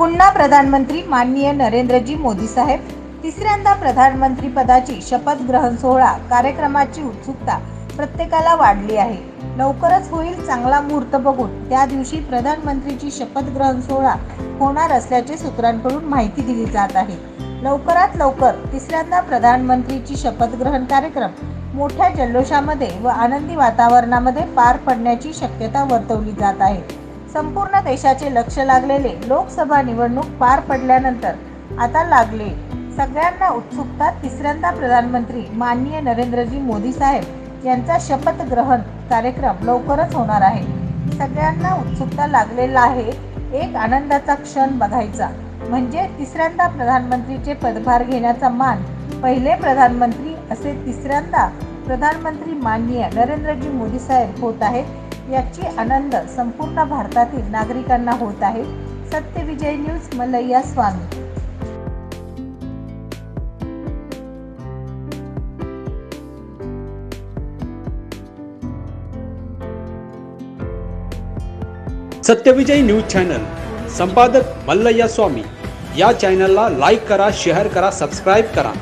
पुन्हा प्रधानमंत्री माननीय नरेंद्रजी मोदी साहेब तिसऱ्यांदा प्रधानमंत्री पदाची शपथ ग्रहण सोहळा कार्यक्रमाची उत्सुकता प्रत्येकाला वाढली आहे. लवकरच होईल चांगला मुहूर्त बघून त्या दिवशी प्रधानमंत्रीची शपथ ग्रहण सोहळा होणार असल्याचे सूत्रांकडून माहिती दिली जात आहे. लवकरात लवकर तिसऱ्यांदा प्रधानमंत्रीची शपथ ग्रहण कार्यक्रम मोठ्या जल्लोषामध्ये व आनंदी वातावरणामध्ये पार पडण्याची शक्यता वर्तवली जात आहे. संपूर्ण देशाचे लक्ष लागलेले लोकसभा निवडणूक पार पडल्यानंतर आता लागले. सगळ्यांना उत्सुकता तिसऱ्यांदा प्रधानमंत्री माननीय नरेंद्रजी मोदी साहेब यांचा शपथ ग्रहण कार्यक्रम लवकरच होणार आहे. सगळ्यांना उत्सुकता लागलेला आहे. एक आनंदाचा क्षण बघायचा. म्हणजे तिसऱ्यांदा प्रधानमंत्रीचे पदभार घेण्याचा मान पहिले प्रधानमंत्री असे तिसऱ्यांदा प्रधानमंत्री माननीय नरेंद्रजी मोदी साहेब होत आहेत. याची आनंद संपूर्ण भारतातील नागरिकांना होत आहे. Satyavijay news Malaiya Swami. Satyavijay news channel संपादक मल्लय्या स्वामी. या चॅनलला लाईक करा शेअर करा सबस्क्राईब करा.